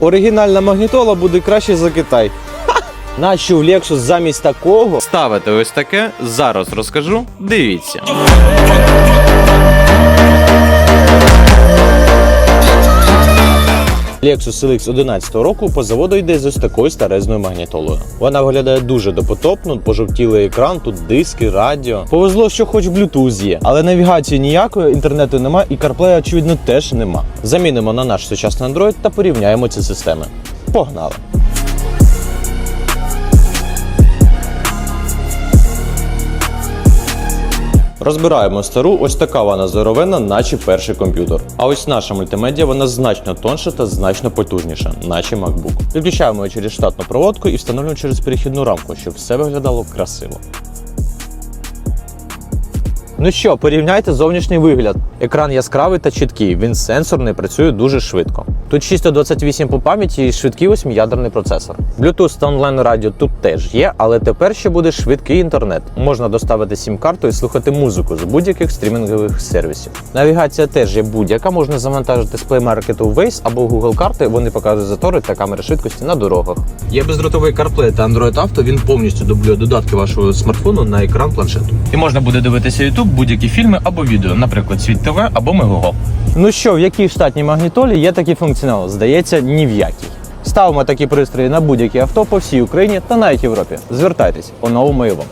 Оригінальна магнітола буде краще за Китай. Нащо в Lexus замість такого Ставити ось таке, зараз розкажу. Дивіться. Lexus LX 11 року по заводу йде з ось такою старезною магнітолою. Вона виглядає дуже допотопно, пожовтілий екран, тут диски, радіо. Повезло, що хоч Bluetooth є, але навігації ніякої, інтернету нема і CarPlay, очевидно, теж нема. Замінимо на наш сучасний Android та порівняємо ці системи. Погнали! Розбираємо стару, ось така вона здоровенна, наче перший комп'ютер. А ось наша мультимедіа вона значно тонша та значно потужніша, наче MacBook. Підключаємо її через штатну проводку і встановлюємо через перехідну рамку, щоб все виглядало красиво. Ну що, порівняйте зовнішній вигляд. Екран яскравий та чіткий, він сенсорний, працює дуже швидко. Тут 628 по пам'яті і швидкий 8-ядерний процесор. Bluetooth та онлайн радіо тут теж є, але тепер ще буде швидкий інтернет. Можна доставити сім-карту і слухати музику з будь-яких стрімінгових сервісів. Навігація теж є будь-яка, можна завантажити з Play Market Waze або Google карти. Вони показують затори та камери швидкості на дорогах. Є бездротовий CarPlay та Android Auto, Він повністю дублює додатки вашого смартфону на екран планшету. І можна буде дивитися YouTube будь-які фільми або відео, наприклад, Світ ТВ або Мегого. Ну що, в якій штатній магнітолі є такий функціонал? Здається, ні в якій. Ставимо такі пристрої на будь-які авто по всій Україні та навіть Європі. Звертайтесь по новому і вам.